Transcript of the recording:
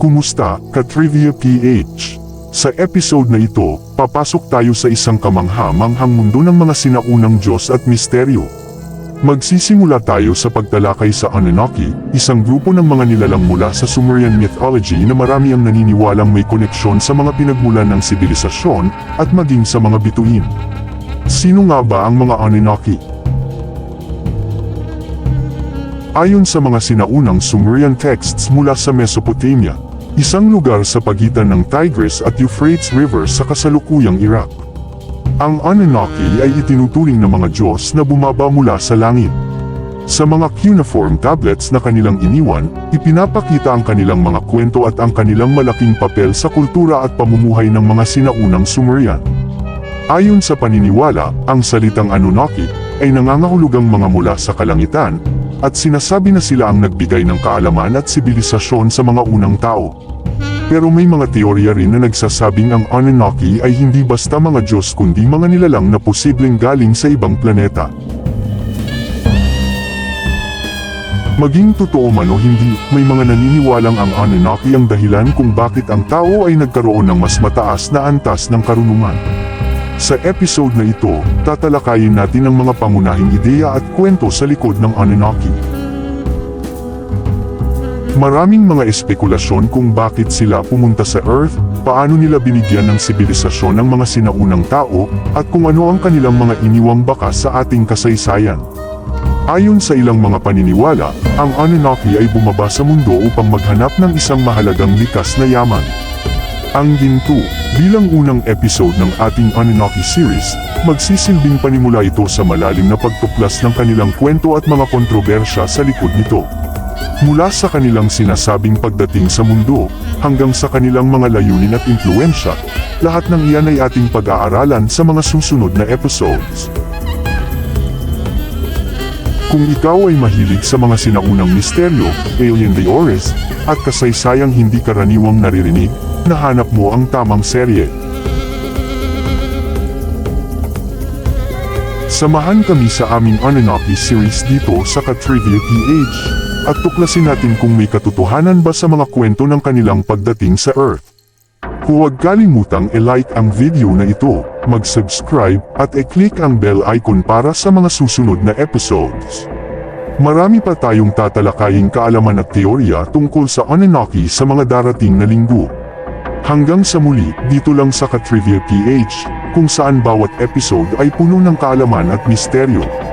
Kumusta, Katrivia PH? Sa episode na ito, papasok tayo sa isang kamangha-manghang mundo ng mga sinaunang Diyos at misteryo. Magsisimula tayo sa pagtalakay sa Anunnaki, isang grupo ng mga nilalang mula sa Sumerian mythology na marami ang naniniwalang may koneksyon sa mga pinagmulan ng sibilisasyon at maging sa mga bituin. Sino nga ba ang mga Anunnaki? Ayon sa mga sinaunang Sumerian texts mula sa Mesopotamia, isang lugar sa pagitan ng Tigris at Euphrates River sa kasalukuyang Iraq. Ang Anunnaki ay itinuturing na mga Diyos na bumaba mula sa langit. Sa mga cuneiform tablets na kanilang iniwan, ipinapakita ang kanilang mga kwento at ang kanilang malaking papel sa kultura at pamumuhay ng mga sinaunang Sumerian. Ayon sa paniniwala, ang salitang Anunnaki ay nangangahulugang mga mula sa kalangitan, at sinasabi na sila ang nagbigay ng kaalaman at sibilisasyon sa mga unang tao. Pero may mga teorya rin na nagsasabing ang Anunnaki ay hindi basta mga Diyos kundi mga nilalang na posibleng galing sa ibang planeta. Maging totoo man o hindi, may mga naniniwalang ang Anunnaki ang dahilan kung bakit ang tao ay nagkaroon ng mas mataas na antas ng karunungan. Sa episode na ito, tatalakayin natin ang mga pangunahing ideya at kwento sa likod ng Anunnaki. Maraming mga espekulasyon kung bakit sila pumunta sa Earth, paano nila binigyan ng sibilisasyon ng mga sinaunang tao, at kung ano ang kanilang mga iniwang bakas sa ating kasaysayan. Ayon sa ilang mga paniniwala, ang Anunnaki ay bumaba sa mundo upang maghanap ng isang mahalagang likas na yaman. Ang ginto, bilang unang episode ng ating Anunnaki series, magsisilbing panimula ito sa malalim na pagtuklas ng kanilang kwento at mga kontrobersya sa likod nito. Mula sa kanilang sinasabing pagdating sa mundo, hanggang sa kanilang mga layunin at impluensya, lahat ng iyan ay ating pag-aaralan sa mga susunod na episodes. Kung ikaw ay mahilig sa mga sinaunang misteryo, alien theories, at kasaysayang hindi karaniwang naririnig, nahanap mo ang tamang serye. Samahan kami sa aming Anunnaki series dito sa Katrivia PH, at tuklasin natin kung may katotohanan ba sa mga kwento ng kanilang pagdating sa Earth. Huwag kalimutang i-like ang video na ito, mag-subscribe, at i-click ang bell icon para sa mga susunod na episodes. Marami pa tayong tatalakaying kaalaman at teorya tungkol sa Anunnaki sa mga darating na linggo. Hanggang sa muli, dito lang sa Katrivia PH, kung saan bawat episode ay puno ng kaalaman at misteryo.